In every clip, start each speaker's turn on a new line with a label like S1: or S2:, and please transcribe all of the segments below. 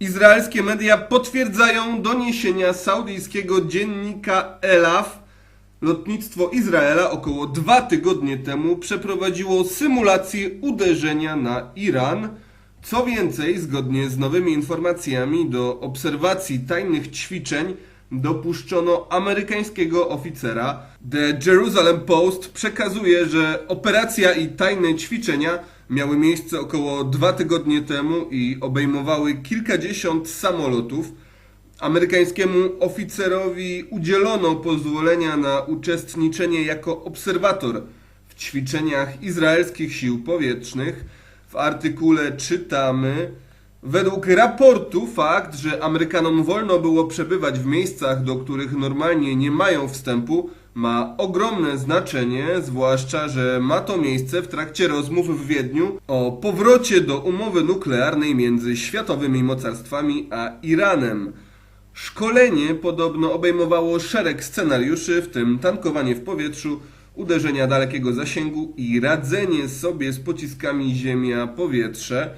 S1: Izraelskie media potwierdzają doniesienia saudyjskiego dziennika Elaf. Lotnictwo Izraela około dwa tygodnie temu przeprowadziło symulację uderzenia na Iran. Co więcej, zgodnie z nowymi informacjami, do obserwacji tajnych ćwiczeń dopuszczono amerykańskiego oficera. The Jerusalem Post przekazuje, że operacja i tajne ćwiczenia miały miejsce około dwa tygodnie temu i obejmowały kilkadziesiąt samolotów. Amerykańskiemu oficerowi udzielono pozwolenia na uczestniczenie jako obserwator w ćwiczeniach izraelskich sił powietrznych. W artykule czytamy, według raportu fakt, że Amerykanom wolno było przebywać w miejscach, do których normalnie nie mają wstępu, ma ogromne znaczenie, zwłaszcza, że ma to miejsce w trakcie rozmów w Wiedniu o powrocie do umowy nuklearnej między światowymi mocarstwami a Iranem. Szkolenie podobno obejmowało szereg scenariuszy, w tym tankowanie w powietrzu, uderzenia dalekiego zasięgu i radzenie sobie z pociskami ziemia-powietrze.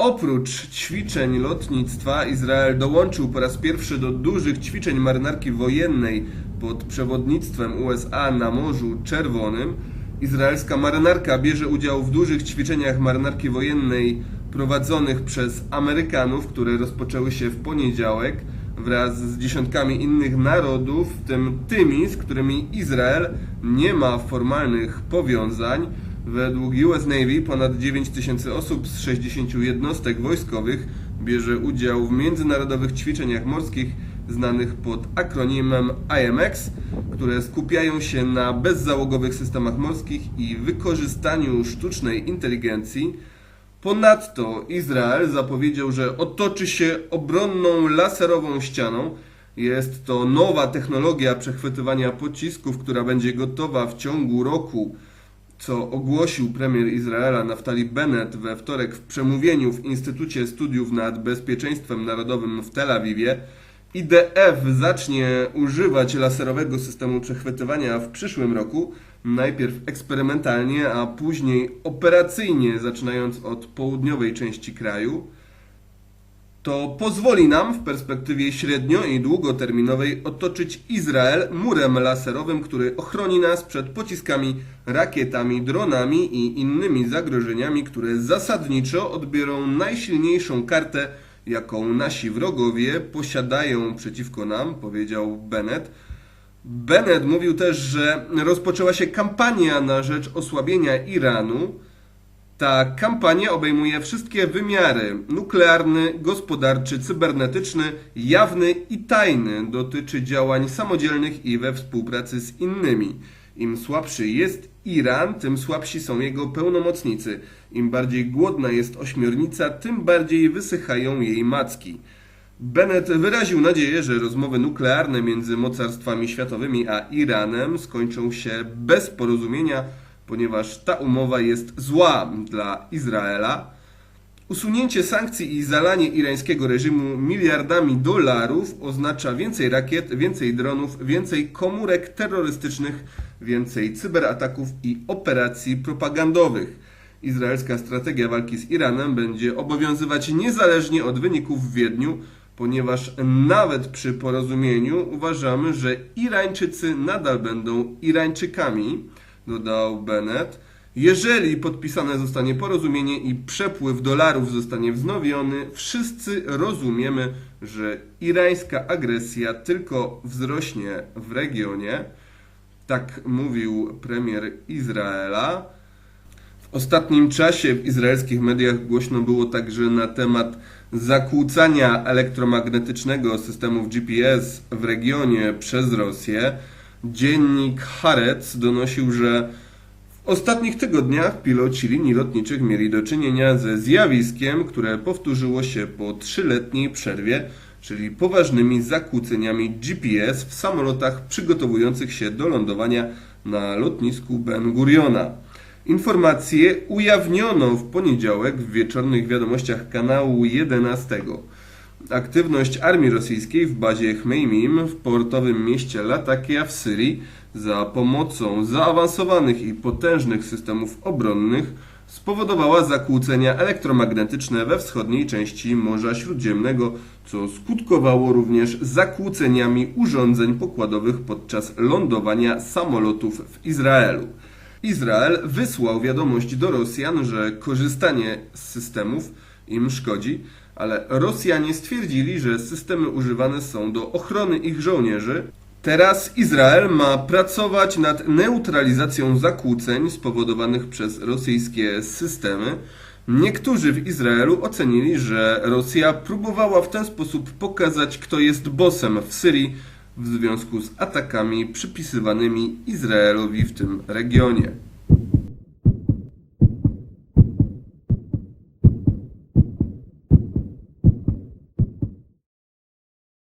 S1: Oprócz ćwiczeń lotnictwa, Izrael dołączył po raz pierwszy do dużych ćwiczeń marynarki wojennej pod przewodnictwem USA na Morzu Czerwonym. Izraelska marynarka bierze udział w dużych ćwiczeniach marynarki wojennej prowadzonych przez Amerykanów, które rozpoczęły się w poniedziałek wraz z dziesiątkami innych narodów, w tym tymi, z którymi Izrael nie ma formalnych powiązań. Według US Navy ponad 9 tysięcy osób z 60 jednostek wojskowych bierze udział w międzynarodowych ćwiczeniach morskich znanych pod akronimem IMX, które skupiają się na bezzałogowych systemach morskich i wykorzystaniu sztucznej inteligencji. Ponadto Izrael zapowiedział, że otoczy się obronną laserową ścianą. Jest to nowa technologia przechwytywania pocisków, która będzie gotowa w ciągu roku, co ogłosił premier Izraela Naftali Bennett we wtorek w przemówieniu w Instytucie Studiów nad Bezpieczeństwem Narodowym w Tel Awiwie. IDF zacznie używać laserowego systemu przechwytywania w przyszłym roku, najpierw eksperymentalnie, a później operacyjnie, zaczynając od południowej części kraju. To pozwoli nam w perspektywie średnio i długoterminowej otoczyć Izrael murem laserowym, który ochroni nas przed pociskami, rakietami, dronami i innymi zagrożeniami, które zasadniczo odbiorą najsilniejszą kartę, jaką nasi wrogowie posiadają przeciwko nam, powiedział Bennett. Bennett mówił też, że rozpoczęła się kampania na rzecz osłabienia Iranu. Ta kampania obejmuje wszystkie wymiary: nuklearny, gospodarczy, cybernetyczny, jawny i tajny. Dotyczy działań samodzielnych i we współpracy z innymi. Im słabszy jest Iran, tym słabsi są jego pełnomocnicy. Im bardziej głodna jest ośmiornica, tym bardziej wysychają jej macki. Bennett wyraził nadzieję, że rozmowy nuklearne między mocarstwami światowymi a Iranem skończą się bez porozumienia, ponieważ ta umowa jest zła dla Izraela. Usunięcie sankcji i zalanie irańskiego reżimu miliardami dolarów oznacza więcej rakiet, więcej dronów, więcej komórek terrorystycznych, więcej cyberataków i operacji propagandowych. Izraelska strategia walki z Iranem będzie obowiązywać niezależnie od wyników w Wiedniu, ponieważ nawet przy porozumieniu uważamy, że Irańczycy nadal będą Irańczykami, dodał Bennett. Jeżeli podpisane zostanie porozumienie i przepływ dolarów zostanie wznowiony, wszyscy rozumiemy, że irańska agresja tylko wzrośnie w regionie. Tak mówił premier Izraela. W ostatnim czasie w izraelskich mediach głośno było także na temat zakłócania elektromagnetycznego systemów GPS w regionie przez Rosję. Dziennik Haaretz donosił, że w ostatnich tygodniach piloci linii lotniczych mieli do czynienia ze zjawiskiem, które powtórzyło się po trzyletniej przerwie, czyli poważnymi zakłóceniami GPS w samolotach przygotowujących się do lądowania na lotnisku Ben Guriona. Informacje ujawniono w poniedziałek w wieczornych wiadomościach kanału 11. Aktywność armii rosyjskiej w bazie Chmeimim w portowym mieście Latakia w Syrii za pomocą zaawansowanych i potężnych systemów obronnych spowodowała zakłócenia elektromagnetyczne we wschodniej części Morza Śródziemnego, co skutkowało również zakłóceniami urządzeń pokładowych podczas lądowania samolotów w Izraelu. Izrael wysłał wiadomość do Rosjan, że korzystanie z systemów im szkodzi, ale Rosjanie stwierdzili, że systemy używane są do ochrony ich żołnierzy. Teraz Izrael ma pracować nad neutralizacją zakłóceń spowodowanych przez rosyjskie systemy. Niektórzy w Izraelu ocenili, że Rosja próbowała w ten sposób pokazać, kto jest bossem w Syrii w związku z atakami przypisywanymi Izraelowi w tym regionie.